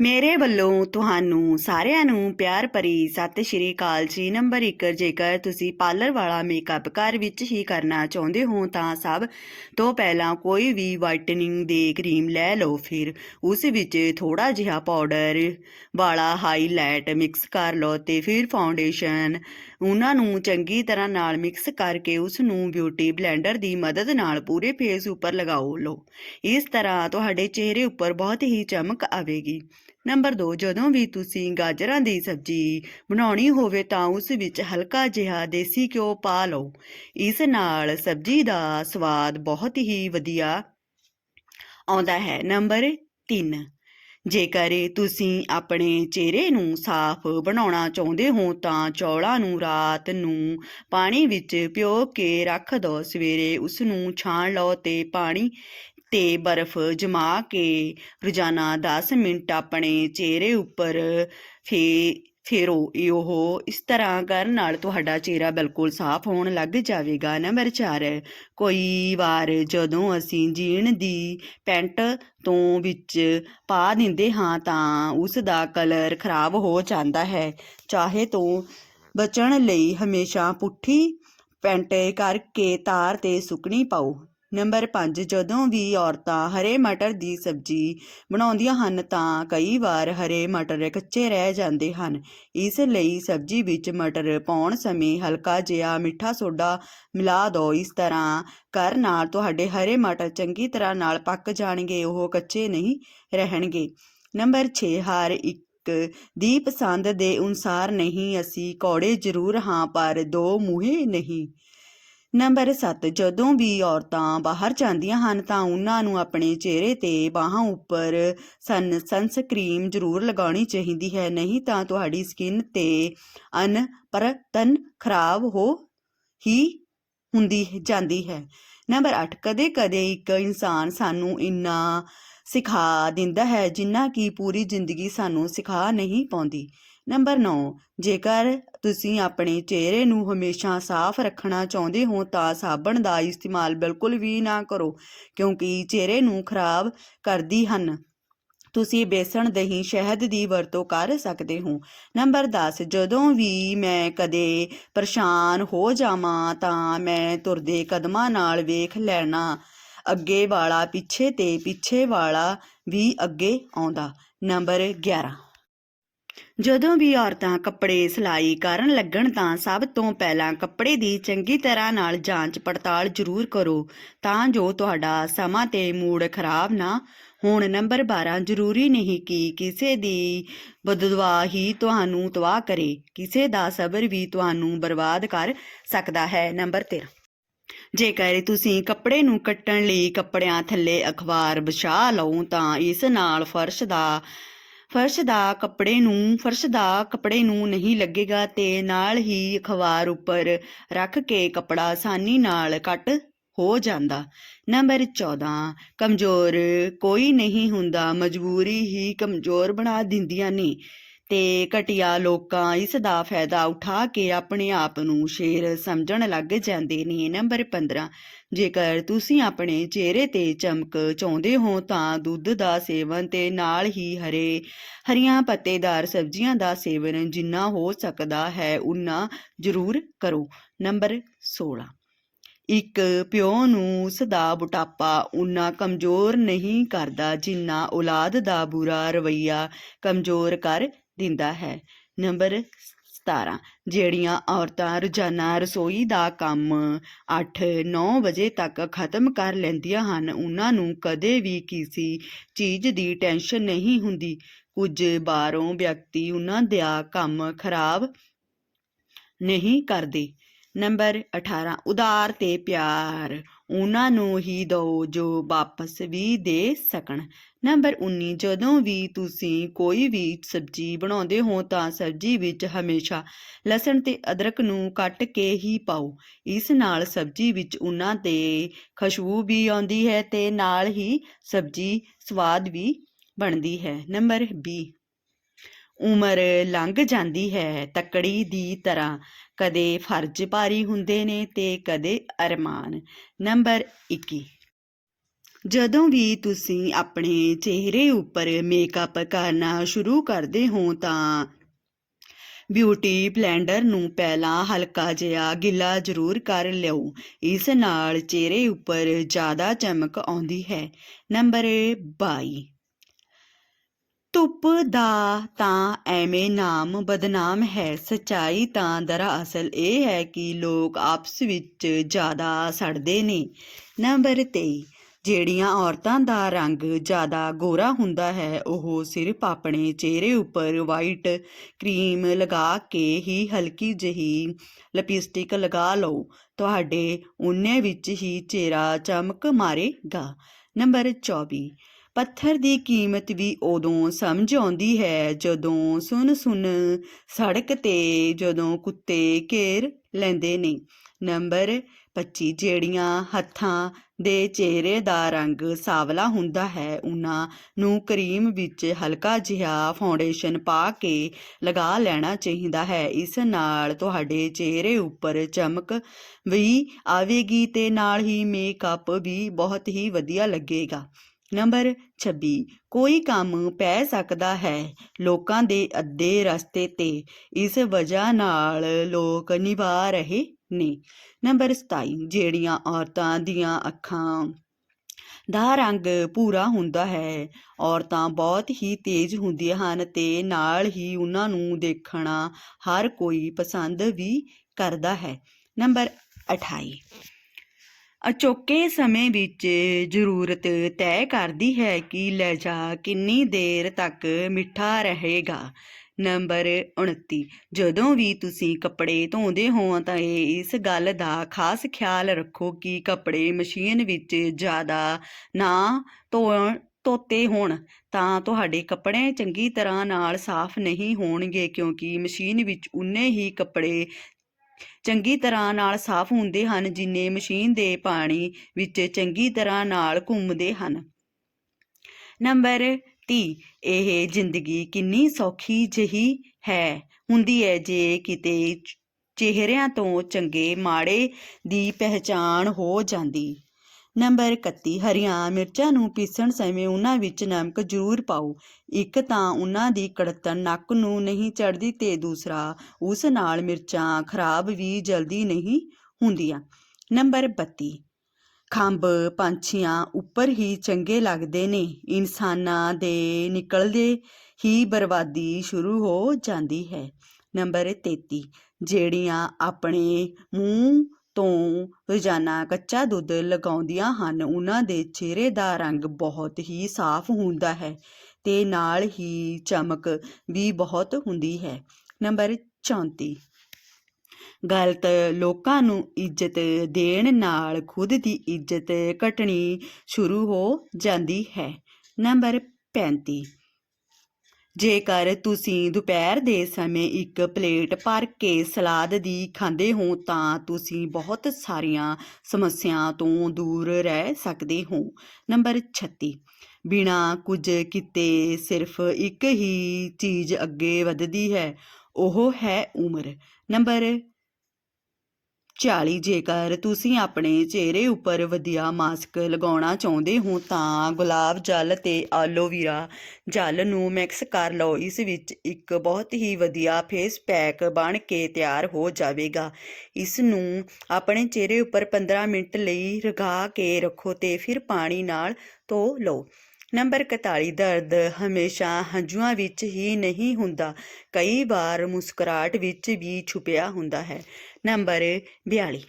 ਮੇਰੇ ਵੱਲੋਂ ਤੁਹਾਨੂੰ ਸਾਰਿਆਂ ਨੂੰ ਪਿਆਰ ਭਰੀ ਸਤਿ ਸ਼੍ਰੀ ਅਕਾਲ ਜੀ। ਨੰਬਰ 1 ਜੇਕਰ ਤੁਸੀਂ ਪਾਰਲਰ ਵਾਲਾ ਮੇਕਅਪ ਘਰ ਵਿੱਚ ਹੀ ਕਰਨਾ ਚਾਹੁੰਦੇ ਹੋ, ਤਾਂ ਸਭ ਤੋਂ ਪਹਿਲਾਂ ਕੋਈ ਵੀ ਵਾਈਟਨਿੰਗ ਦੇ ਕਰੀਮ ਲੈ ਲਓ। ਫਿਰ ਉਸ ਵਿੱਚ ਥੋੜਾ ਜਿਹਾ ਪਾਊਡਰ ਵਾਲਾ ਹਾਈਲਾਈਟ ਮਿਕਸ ਕਰ ਲਓ ਤੇ ਫਿਰ ਫਾਊਂਡੇਸ਼ਨ ਉਹਨਾਂ ਨੂੰ ਚੰਗੀ ਤਰ੍ਹਾਂ ਨਾਲ ਮਿਕਸ ਕਰਕੇ ਉਸ ਨੂੰ ਬਿਊਟੀ ਬਲੈਂਡਰ ਦੀ ਮਦਦ ਨਾਲ ਪੂਰੇ ਫੇਸ ਉੱਪਰ ਲਗਾਓ ਲਓ। ਇਸ ਤਰ੍ਹਾਂ ਤੁਹਾਡੇ ਚਿਹਰੇ ਉੱਪਰ ਬਹੁਤ ਹੀ ਚਮਕ ਆਵੇਗੀ। ਨੰਬਰ 2 ਜਦੋਂ ਵੀ ਤੁਸੀਂ ਗਾਜਰਾਂ ਦੀ ਸਬਜ਼ੀ ਬਣਾਉਣੀ ਹੋਵੇ ਤਾਂ ਉਸ ਵਿੱਚ ਹਲਕਾ ਜਿਹਾ ਦੇਸੀ ਘਿਓ ਪਾ ਲਓ। ਇਸ ਨਾਲ ਸਬਜ਼ੀ ਦਾ ਸਵਾਦ ਬਹੁਤ ਹੀ ਵਧੀਆ ਆਉਂਦਾ ਹੈ। ਨੰਬਰ 3 ਜੇਕਰ ਤੁਸੀਂ ਆਪਣੇ ਚਿਹਰੇ ਨੂੰ ਸਾਫ਼ ਬਣਾਉਣਾ ਚਾਹੁੰਦੇ ਹੋ ਤਾਂ ਚੌਲਾਂ ਨੂੰ ਰਾਤ ਨੂੰ ਪਾਣੀ ਵਿੱਚ ਭਿਓ ਕੇ ਰੱਖ ਦਿਓ ਸਵੇਰੇ ਉਸ ਨੂੰ ਛਾਣ ਲਓ ਤੇ ਪਾਣੀ ਤੇ ਬਰਫ਼ ਜਮਾ ਕੇ ਰੋਜ਼ਾਨਾ 10 ਮਿੰਟ ਆਪਣੇ ਚਿਹਰੇ ਉੱਪਰ ਫੇ, ਫੇਰੋ, ਇਹ ਇਸ ਤਰ੍ਹਾਂ ਕਰਨ ਨਾਲ ਤੁਹਾਡਾ ਚਿਹਰਾ ਬਿਲਕੁਲ ਸਾਫ਼ ਹੋਣ ਲੱਗ ਜਾਵੇਗਾ। ਨੰਬਰ 4 ਕੋਈ ਵਾਰ ਜਦੋਂ ਅਸੀਂ ਜੀਨ ਦੀ ਪੈਂਟ ਤੋਂ ਵਿੱਚ ਪਾ ਦਿੰਦੇ ਹਾਂ ਤਾਂ ਉਸ ਦਾ ਕਲਰ ਖਰਾਬ ਹੋ ਜਾਂਦਾ ਹੈ। ਚਾਹੇ ਤੋਂ ਬਚਣ ਲਈ ਹਮੇਸ਼ਾ ਪੁੱਠੀ ਪੈਂਟ ਕਰਕੇ ਤਾਰ ਤੇ ਸੁੱਕਣੀ ਪਾਓ। ਨੰਬਰ 5 ਜਦੋਂ ਵੀ ਔਰਤਾਂ ਹਰੇ ਮਟਰ ਦੀ ਸਬਜ਼ੀ ਬਣਾਉਂਦੀਆਂ ਹਨ ਤਾਂ ਕਈ ਵਾਰ ਹਰੇ ਮਟਰ ਕੱਚੇ ਰਹਿ ਜਾਂਦੇ ਹਨ। ਇਸ ਲਈ ਸਬਜ਼ੀ ਵਿੱਚ ਮਟਰ ਪਾਉਣ ਸਮੇਂ ਹਲਕਾ ਜਿਹਾ ਮਿੱਠਾ ਸੋਡਾ ਮਿਲਾ ਦਿਓ ਇਸ ਤਰ੍ਹਾਂ ਕਰਨ ਨਾਲ ਤੁਹਾਡੇ ਹਰੇ ਮਟਰ ਚੰਗੀ ਤਰ੍ਹਾਂ ਨਾਲ ਪੱਕ ਜਾਣਗੇ, ਉਹ ਕੱਚੇ ਨਹੀਂ ਰਹਿਣਗੇ। ਨੰਬਰ 6 ਹਰ ਇੱਕ ਦੀ ਪਸੰਦ ਦੇ ਅਨੁਸਾਰ ਨਹੀਂ, ਅਸੀਂ ਕੌੜੇ ਜ਼ਰੂਰ ਹਾਂ, ਪਰ ਦੋ ਮੂਹੇ ਨਹੀਂ। ਨੰਬਰ 7 ਜਦੋਂ ਵੀ ਔਰਤਾਂ ਬਾਹਰ ਜਾਂਦੀਆਂ ਹਨ ਤਾਂ ਉਹਨਾਂ ਨੂੰ ਆਪਣੇ ਚਿਹਰੇ ਤੇ ਬਾਹਾਂ ਉੱਪਰ ਸਨ ਸਨਸਕ੍ਰੀਮ ਜ਼ਰੂਰ ਲਗਾਉਣੀ ਚਾਹੀਦੀ ਹੈ, ਨਹੀਂ ਤਾਂ ਤੁਹਾਡੀ ਸਕਿਨ ਤੇ ਅਨਪਰਤਨ ਖਰਾਬ ਹੋ ਹੀ ਹੁੰਦੀ ਜਾਂਦੀ ਹੈ। ਨੰਬਰ 8 ਕਦੇ-ਕਦੇ ਇੱਕ ਇਨਸਾਨ ਸਾਨੂੰ ਇੰਨਾ ਸਿਖਾ ਦਿੰਦਾ ਹੈ ਜਿੰਨਾ ਕਿ ਪੂਰੀ ਜ਼ਿੰਦਗੀ ਸਾਨੂੰ ਸਿਖਾ ਨਹੀਂ ਪਾਉਂਦੀ। ਨੰਬਰ 9 ਜੇਕਰ ਤੁਸੀਂ ਆਪਣੇ ਚਿਹਰੇ ਨੂੰ ਹਮੇਸ਼ਾ ਸਾਫ਼ ਰੱਖਣਾ ਚਾਹੁੰਦੇ ਹੋ, ਤਾਂ ਸਾਬਣ ਦਾ ਇਸਤੇਮਾਲ ਬਿਲਕੁਲ ਵੀ ਨਾ ਕਰੋ, ਕਿਉਂਕਿ ਚਿਹਰੇ ਨੂੰ ਖਰਾਬ ਕਰਦੀ ਹਨ। ਤੁਸੀਂ ਬੇਸਣ, ਦਹੀਂ, ਸ਼ਹਿਦ ਦੀ ਵਰਤੋਂ ਕਰ ਸਕਦੇ ਹੋ। ਨੰਬਰ 10 ਜਦੋਂ ਵੀ ਮੈਂ ਕਦੇ ਪਰੇਸ਼ਾਨ ਹੋ ਜਾਵਾਂ, ਤਾਂ ਮੈਂ ਤੁਰਦੇ ਕਦਮਾਂ ਨਾਲ ਵੇਖ ਲੈਣਾ। ਅੱਗੇ ਵਾਲਾ ਪਿੱਛੇ ਤੇ ਪਿੱਛੇ ਵਾਲਾ ਵੀ ਅੱਗੇ ਆਉਂਦਾ। ਨੰਬਰ 11 ਜਦੋਂ ਵੀ ਔਰਤਾਂ ਕੱਪੜੇ ਸਿਲਾਈ ਕਰਨ ਲੱਗਣ ਤਾਂ ਸਭ ਤੋਂ ਪਹਿਲਾਂ ਕੱਪੜੇ ਦੀ ਚੰਗੀ ਤਰ੍ਹਾਂ ਨਾਲ ਜਾਂਚ ਪੜਤਾਲ ਜ਼ਰੂਰ ਕਰੋ, ਤਾਂ ਜੋ ਤੁਹਾਡਾ ਸਮਾਂ ਤੇ ਮੂਡ ਖਰਾਬ ਨਾ ਹੋਣ। ਨੰਬਰ 12 ਜ਼ਰੂਰੀ ਨਹੀਂ ਕਿ ਕਿਸੇ ਦੀ ਬਦਦੁਆ ਹੀ ਤੁਹਾਨੂੰ ਤਬਾਹ ਕਰੇ, ਕਿਸੇ ਦਾ ਸਬਰ ਵੀ ਤੁਹਾਨੂੰ ਬਰਬਾਦ ਕਰ ਸਕਦਾ ਹੈ। ਨੰਬਰ 13 ਜੇਕਰ ਤੁਸੀਂ ਕੱਪੜੇ ਨੂੰ ਕੱਟਣ ਲਈ ਕੱਪੜਿਆਂ ਥੱਲੇ ਅਖਬਾਰ ਵਿਛਾ ਲਓ, ਤਾਂ ਇਸ ਨਾਲ ਫਰਸ਼ ਦਾ ਫਰਸ਼ ਦਾ ਕੱਪੜੇ ਨੂੰ, ਫਰਸ਼ ਦਾ ਕੱਪੜੇ ਨੂੰ ਨਹੀਂ ਲੱਗੇਗਾ ਤੇ ਨਾਲ ਹੀ ਅਖਬਾਰ ਉੱਪਰ ਰੱਖ ਕੇ ਕੱਪੜਾ ਆਸਾਨੀ ਨਾਲ ਕੱਟ ਹੋ ਜਾਂਦਾ। ਨੰਬਰ 14 ਕਮਜ਼ੋਰ ਕੋਈ ਨਹੀਂ ਹੁੰਦਾ, ਮਜਬੂਰੀ ਹੀ ਕਮਜ਼ੋਰ ਬਣਾ ਦਿੰਦੀਆਂ ਨੇ। ਤੇ ਘਟੀਆ ਲੋਕਾਂ ਇਸ ਦਾ ਫਾਇਦਾ ਉਠਾ ਕੇ ਆਪਣੇ ਆਪ ਨੂੰ ਸ਼ੇਰ ਸਮਝਣ ਲੱਗ ਜਾਂਦੇ ਨੇ। ਨੰਬਰ 15 ਜੇਕਰ ਤੁਸੀਂ ਆਪਣੇ ਚਿਹਰੇ ਤੇ ਚਮਕ ਚਾਹੁੰਦੇ ਹੋ ਤਾਂ ਦੁੱਧ ਦਾ ਸੇਵਨ ਤੇ ਨਾਲ ਹੀ ਹਰੇ, ਹਰੀਆਂ ਪੱਤੇਦਾਰ ਸਬਜ਼ੀਆਂ ਦਾ ਸੇਵਨ ਜਿੰਨਾ ਹੋ ਸਕਦਾ ਹੈ ਉਨਾ ਜ਼ਰੂਰ ਕਰੋ। ਨੰਬਰ 16 ਇੱਕ ਪਿਓ ਨੂੰ ਉਸ ਦਾ ਬੁਢਾਪਾ ਉਨਾ ਕਮਜ਼ੋਰ ਨਹੀਂ ਕਰਦਾ ਜਿੰਨਾ ਔਲਾਦ ਦਾ ਬੁਰਾ ਰਵਈਆ ਕਮਜ਼ੋਰ ਕਰ ਦਿੰਦਾ ਹੈ। ਨੰਬਰ 17 ਜਿਹੜੀਆਂ ਔਰਤਾਂ ਰੋਜ਼ਾਨਾ ਰਸੋਈ ਦਾ ਕੰਮ 8-9 ਵਜੇ ਤੱਕ ਖਤਮ ਕਰ ਲੈਂਦੀਆਂ ਹਨ, ਉਹਨਾਂ ਨੂੰ ਕਦੇ ਵੀ ਕਿਸੇ ਚੀਜ਼ ਦੀ ਟੈਨਸ਼ਨ ਨਹੀਂ ਹੁੰਦੀ। ਕੁਝ ਬਾਹਰੋਂ ਵਿਅਕਤੀ ਉਹਨਾਂ ਦਾ ਕੰਮ ਖਰਾਬ ਨਹੀਂ ਕਰਦੇ। ਨੰਬਰ 18 ਉਦਾਰ ਤੇ ਪਿਆਰ। ਉਹਨਾਂ ਨੂੰ ਹੀ ਦਿਓ ਜੋ ਵਾਪਸ ਵੀ ਦੇ ਸਕਣ। ਨੰਬਰ 19 ਜਦੋਂ ਵੀ ਤੁਸੀਂ ਕੋਈ ਵੀ ਸਬਜ਼ੀ ਬਣਾਉਂਦੇ ਹੋ ਤਾਂ ਸਬਜ਼ੀ ਵਿੱਚ ਹਮੇਸ਼ਾ ਲਸਣ ਤੇ ਅਦਰਕ ਨੂੰ ਕੱਟ ਕੇ ਹੀ ਪਾਓ। ਇਸ ਨਾਲ ਸਬਜ਼ੀ ਵਿੱਚ ਉਹਨਾਂ ਤੇ ਖੁਸ਼ਬੂ ਵੀ ਆਉਂਦੀ ਹੈ ਤੇ ਨਾਲ ਹੀ ਸਬਜ਼ੀ ਸਵਾਦ ਵੀ ਬਣਦੀ ਹੈ। ਨੰਬਰ 20 ਉਮਰ ਲੰਘ ਜਾਂਦੀ ਹੈ ਤੱਕੜੀ ਦੀ ਤਰ੍ਹਾਂ। ਕਦੇ ਫਰਜ਼ ਭਾਰੀ ਹੁੰਦੇ ਨੇ ਤੇ ਕਦੇ ਅਰਮਾਨ। ਨੰਬਰ 21 ਜਦੋਂ ਵੀ ਤੁਸੀਂ ਆਪਣੇ ਚਿਹਰੇ ਉੱਪਰ ਮੇਕਅਪ ਕਰਨਾ ਸ਼ੁਰੂ ਕਰਦੇ ਹੋ ਤਾਂ ਬਿਊਟੀ ਬਲੈਂਡਰ ਨੂੰ ਪਹਿਲਾਂ ਹਲਕਾ ਜਿਹਾ ਗਿੱਲਾ ਜ਼ਰੂਰ ਕਰ ਲਿਓ। ਇਸ ਨਾਲ ਚਿਹਰੇ ਉੱਪਰ ਜ਼ਿਆਦਾ ਚਮਕ ਆਉਂਦੀ ਹੈ। ਨੰਬਰ 22 ਧੁੱਪ ਦਾ ਤਾਂ ਐਵੇਂ ਨਾਮ ਬਦਨਾਮ ਹੈ, ਸਚਾਈ ਤਾਂ ਦਰਅਸਲ ਇਹ ਹੈ ਕਿ ਲੋਕ ਆਪਸ ਵਿੱਚ ਜ਼ਿਆਦਾ ਸੜਦੇ ਨੇ। ਨੰਬਰ 23 ਜਿਹੜੀਆਂ ਔਰਤਾਂ ਦਾ ਰੰਗ ਜ਼ਿਆਦਾ ਗੋਰਾ ਹੁੰਦਾ ਹੈ, ਉਹ ਸਿਰਫ ਆਪਣੇ ਚਿਹਰੇ ਉੱਪਰ ਵਾਈਟ ਕਰੀਮ ਲਗਾ ਕੇ ਹੀ ਹਲਕੀ ਜਿਹੀ ਲਿਪਸਟਿਕ ਲਗਾ ਲਓ। ਤੁਹਾਡੇ ਉਨੇ ਵਿੱਚ ਹੀ ਚਿਹਰਾ ਚਮਕ ਮਾਰੇਗਾ। ਨੰਬਰ 24 ਪੱਥਰ ਦੀ ਕੀਮਤ ਵੀ ਉਦੋਂ ਸਮਝ ਆਉਂਦੀ ਹੈ ਜਦੋਂ ਸੁਣ ਸੁਣ ਸੜਕ ਤੇ ਜਦੋਂ ਕੁੱਤੇ ਘੇਰ ਲੈਂਦੇ ਨੇ। ਨੰਬਰ 25 ਜਿਹੜੀਆਂ ਹੱਥਾਂ ਦੇ ਚਿਹਰੇ ਦਾ ਰੰਗ ਸਾਵਲਾ ਹੁੰਦਾ ਹੈ, ਉਹਨਾਂ ਨੂੰ ਕਰੀਮ ਵਿੱਚ ਹਲਕਾ ਜਿਹਾ ਫਾਊਂਡੇਸ਼ਨ ਪਾ ਕੇ ਲਗਾ ਲੈਣਾ ਚਾਹੀਦਾ ਹੈ। ਇਸ ਨਾਲ ਤੁਹਾਡੇ ਚਿਹਰੇ ਉੱਪਰ ਚਮਕ ਵੀ ਆਵੇਗੀ ਤੇ ਨਾਲ ਹੀ ਮੇਕਅਪ ਵੀ ਬਹੁਤ ਹੀ ਵਧੀਆ ਲੱਗੇਗਾ। ਨੰਬਰ 26 ਕੋਈ ਕੰਮ ਪੈ ਸਕਦਾ ਹੈ ਲੋਕਾਂ ਦੇ ਅੱਧੇ ਰਸਤੇ ਤੇ, ਇਸ ਵਜ੍ਹਾ ਨਾਲ ਲੋਕ ਨਿਭਾ ਰਹੇ ਨੇ। ਨੰਬਰ 27 ਜਿਹੜੀਆਂ ਔਰਤਾਂ ਦੀਆਂ ਅੱਖਾਂ ਦਾ ਰੰਗ ਭੂਰਾ ਹੁੰਦਾ ਹੈ, ਔਰਤਾਂ ਬਹੁਤ ਹੀ ਤੇਜ਼ ਹੁੰਦੀਆਂ ਹਨ ਤੇ ਨਾਲ ਹੀ ਉਹਨਾਂ ਨੂੰ ਦੇਖਣਾ ਹਰ ਕੋਈ ਪਸੰਦ ਵੀ ਕਰਦਾ ਹੈ। ਨੰਬਰ 28 ਅਚੋਕੇ ਸਮੇਂ ਵਿੱਚ ਜ਼ਰੂਰਤ ਤੈਅ ਕਰਦੀ ਹੈ ਕਿ ਲਹਿਜਾ ਕਿੰਨੀ ਦੇਰ ਤੱਕ ਮਿੱਠਾ ਰਹੇਗਾ। ਨੰਬਰ 29 ਜਦੋਂ ਵੀ ਤੁਸੀਂ ਕੱਪੜੇ ਧੋਂਦੇ ਹੋ ਤਾਂ ਇਹ ਇਸ ਗੱਲ ਦਾ ਖਾਸ ਖਿਆਲ ਰੱਖੋ ਕਿ ਕੱਪੜੇ ਮਸ਼ੀਨ ਵਿੱਚ ਜ਼ਿਆਦਾ ਨਾ ਧੋਣ, ਧੋਤੇ ਹੋਣ, ਤਾਂ ਤੁਹਾਡੇ ਕੱਪੜੇ ਚੰਗੀ ਤਰ੍ਹਾਂ ਨਾਲ ਸਾਫ਼ ਨਹੀਂ ਹੋਣਗੇ ਕਿਉਂਕਿ ਮਸ਼ੀਨ ਵਿੱਚ ਉਨੇ ਹੀ ਕੱਪੜੇ ਚੰਗੀ ਤਰ੍ਹਾਂ ਨਾਲ ਸਾਫ਼ ਹੁੰਦੇ ਹਨ, ਜਿੰਨੇ ਮਸ਼ੀਨ ਦੇ ਪਾਣੀ ਵਿੱਚ ਚੰਗੀ ਤਰ੍ਹਾਂ ਨਾਲ ਘੁੰਮਦੇ ਹਨ। ਨੰਬਰ 30 ਇਹ ਜ਼ਿੰਦਗੀ ਕਿੰਨੀ ਸੌਖੀ ਜਿਹੀ ਹੈ? ਹੁੰਦੀ ਹੈ ਜੇ ਕਿਤੇ ਚ- ਚਿਹਰਿਆਂ ਤੋਂ ਚੰਗੇ ਮਾੜੇ ਦੀ ਪਹਿਚਾਣ ਹੋ ਜਾਂਦੀ। ਨੰਬਰ 31 ਹਰੀਆਂ ਮਿਰਚਾਂ ਨੂੰ ਪੀਸਣ ਸਮੇਂ ਉਹਨਾਂ ਵਿੱਚ ਨਮਕ ਜ਼ਰੂਰ ਪਾਓ। ਇੱਕ ਤਾਂ ਉਹਨਾਂ ਦੀ ਕੜਤਨ ਨੱਕ ਨੂੰ ਨਹੀਂ ਚੜਦੀ ਤੇ ਦੂਸਰਾ ਉਸ ਨਾਲ ਮਿਰਚਾਂ ਖਰਾਬ ਵੀ ਜਲਦੀ ਨਹੀਂ ਹੁੰਦੀਆਂ। ਨੰਬਰ 32 ਖੰਭ ਪੰਛੀਆਂ ਉੱਪਰ ਹੀ ਚੰਗੇ ਲੱਗਦੇ ਨੇ। ਇਨਸਾਨਾਂ ਦੇ ਨਿਕਲਦੇ ਹੀ ਬਰਬਾਦੀ ਸ਼ੁਰੂ ਹੋ ਜਾਂਦੀ ਹੈ। ਨੰਬਰ 33 ਜਿਹੜੀਆਂ ਆਪਣੇ ਮੂੰਹ ਤੋਂ ਰੋਜ਼ਾਨਾ ਕੱਚਾ ਦੁੱਧ ਲਗਾਉਂਦੀਆਂ ਹਨ। ਉਹਨਾਂ ਦੇ ਚਿਹਰੇ ਦਾ ਰੰਗ ਬਹੁਤ ਹੀ ਸਾਫ਼ ਹੁੰਦਾ ਹੈ ਤੇ ਨਾਲ ਹੀ ਚਮਕ ਵੀ ਬਹੁਤ ਹੁੰਦੀ ਹੈ। ਨੰਬਰ 34 ਗਲਤ ਲੋਕਾਂ ਨੂੰ ਇੱਜ਼ਤ ਦੇਣ ਨਾਲ ਖੁਦ ਦੀ ਇੱਜ਼ਤ ਘਟਣੀ ਸ਼ੁਰੂ ਹੋ ਜਾਂਦੀ ਹੈ। ਨੰਬਰ 35 ਜੇਕਰ ਤੁਸੀਂ ਦੁਪਹਿਰ ਦੇ ਸਮੇਂ ਇੱਕ ਪਲੇਟ ਭਰ ਕੇ ਸਲਾਦ ਦੀ ਖਾਂਦੇ ਹੋ, ਤਾਂ ਤੁਸੀਂ ਬਹੁਤ ਸਾਰੀਆਂ ਸਮੱਸਿਆ ਤੋਂ ਦੂਰ ਰਹਿ ਸਕਦੇ ਹੋ। ਨੰਬਰ 36 ਬਿਨਾ ਕੁਝ ਕੀਤੇ ਸਿਰਫ ਇੱਕ ਹੀ ਚੀਜ਼ ਅੱਗੇ ਵੱਧਦੀ ਹੈ, ਉਹ ਹੈ ਉਮਰ। ਨੰਬਰ 40 ਜੇਕਰ ਤੁਸੀਂ ਆਪਣੇ ਚਿਹਰੇ ਉੱਪਰ ਵਧੀਆ ਮਾਸਕ ਲਗਾਉਣਾ ਚਾਹੁੰਦੇ ਹੋ, ਤਾਂ ਗੁਲਾਬ ਜਲ ਤੇ ਐਲੋਵੀਰਾ ਜਲ ਨੂੰ ਮਿਕਸ ਕਰ ਲਓ। ਇਸ ਵਿੱਚ ਇੱਕ ਬਹੁਤ ਹੀ ਵਧੀਆ ਫੇਸ ਪੈਕ ਬਣ ਕੇ ਤਿਆਰ ਹੋ ਜਾਵੇਗਾ। ਇਸ ਨੂੰ ਆਪਣੇ ਚਿਹਰੇ ਉੱਪਰ 15 ਮਿੰਟ ਲਈ ਰਗਾ ਕੇ ਰੱਖੋ ਤੇ ਫਿਰ ਪਾਣੀ ਨਾਲ ਧੋ ਲਓ। ਨੰਬਰ 41 ਦਰਦ ਹਮੇਸ਼ਾ ਹੰਝੂਆਂ ਵਿੱਚ ਹੀ ਨਹੀਂ ਹੁੰਦਾ। ਕਈ ਵਾਰ ਮੁਸਕਰਾਹਟ ਵਿੱਚ ਵੀ ਛੁਪਿਆ ਹੁੰਦਾ ਹੈ। ਨੰਬਰ 42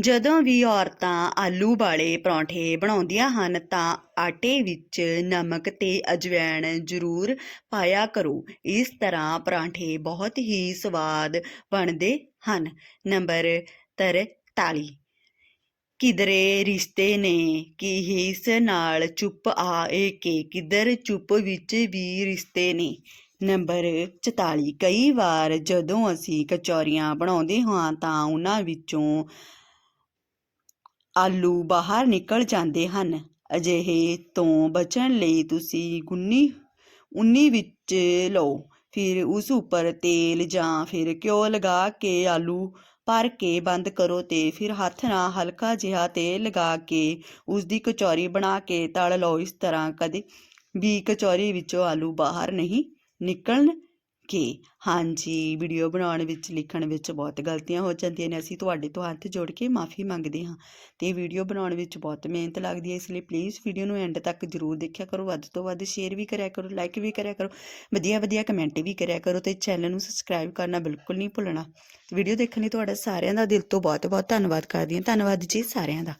ਜਦੋਂ ਵੀ ਔਰਤਾਂ ਆਲੂ ਵਾਲੇ ਪਰੌਂਠੇ ਬਣਾਉਂਦੀਆਂ ਹਨ ਤਾਂ ਆਟੇ ਵਿੱਚ ਨਮਕ ਤੇ ਅਜਵਾਇਣ ਜ਼ਰੂਰ ਪਾਇਆ ਕਰੋ। ਇਸ ਤਰ੍ਹਾਂ ਪਰਾਂਠੇ ਬਹੁਤ ਹੀ ਸਵਾਦ ਬਣਦੇ ਹਨ। ਨੰਬਰ 43 ਕਿਧਰੇ ਰਿਸ਼ਤੇ ਨੇ ਕਿ ਇਸ ਨਾਲ ਚੁੱਪ ਆਏ ਕਿ ਕਿਧਰ ਚੁੱਪ ਵਿੱਚ ਵੀ ਰਿਸ਼ਤੇ ਨੇ। ਨੰਬਰ 44 ਕਈ ਵਾਰ ਜਦੋਂ ਅਸੀਂ ਕਚੌਰੀਆਂ ਬਣਾਉਂਦੇ ਹਾਂ ਤਾਂ ਉਹਨਾਂ ਵਿੱਚੋਂ ਆਲੂ ਬਾਹਰ ਨਿਕਲ ਜਾਂਦੇ ਹਨ। ਅਜਿਹੇ ਤੋਂ ਬਚਣ ਲਈ ਤੁਸੀਂ ਗੁੰਨੀ, ਉਨੀ ਵਿੱਚ ਲਓ, ਫਿਰ ਉਸ ਉੱਪਰ ਤੇਲ ਜਾਂ ਫਿਰ ਘਿਓ ਲਗਾ ਕੇ ਆਲੂ ਭਰ ਕੇ ਬੰਦ ਕਰੋ ਤੇ ਫਿਰ ਹੱਥ ਨਾਲ ਹਲਕਾ ਜਿਹਾ ਤੇਲ ਲਗਾ ਕੇ ਉਸ ਦੀ ਕਚੌਰੀ ਬਣਾ ਕੇ ਤਲ ਲਓ। ਇਸ ਤਰ੍ਹਾਂ ਕਦੇ ਵੀ ਕਚੌਰੀ ਵਿੱਚੋਂ ਆਲੂ ਬਾਹਰ ਨਹੀਂ ਨਿਕਲਣ ਕਿ ਹਾਂਜੀ ਵੀਡੀਓ ਬਣਾਉਣ ਵਿੱਚ, ਲਿਖਣ ਵਿੱਚ ਬਹੁਤ ਗਲਤੀਆਂ ਹੋ ਜਾਂਦੀਆਂ ਨੇ, ਅਸੀਂ ਤੁਹਾਡੇ ਤੋਂ ਹੱਥ ਜੋੜ ਕੇ ਮਾਫੀ ਮੰਗਦੇ ਹਾਂ। ਤੇ ਵੀਡੀਓ ਬਣਾਉਣ ਵਿੱਚ ਬਹੁਤ ਮਿਹਨਤ ਲੱਗਦੀ ਹੈ, ਇਸ ਲਈ ਪਲੀਜ਼ ਵੀਡੀਓ ਨੂੰ ਐਂਡ ਤੱਕ ਜ਼ਰੂਰ ਦੇਖਿਆ ਕਰੋ, ਵੱਧ ਤੋਂ ਵੱਧ ਸ਼ੇਅਰ ਵੀ ਕਰਿਆ ਕਰੋ ਲਾਈਕ ਵੀ ਕਰਿਆ ਕਰੋ, ਵਧੀਆ ਵਧੀਆ ਕਮੈਂਟ ਵੀ ਕਰਿਆ ਕਰੋ ਤੇ ਚੈਨਲ ਨੂੰ ਸਬਸਕ੍ਰਾਈਬ ਕਰਨਾ ਬਿਲਕੁਲ ਨਹੀਂ ਭੁੱਲਣਾ। ਵੀਡੀਓ ਦੇਖਣ ਲਈ ਤੁਹਾਡਾ ਸਾਰਿਆਂ ਦਾ ਦਿਲ ਤੋਂ ਬਹੁਤ ਬਹੁਤ ਧੰਨਵਾਦ ਕਰਦੀ ਹਾਂ, ਧੰਨਵਾਦ ਜੀ ਸਾਰਿਆਂ ਦਾ।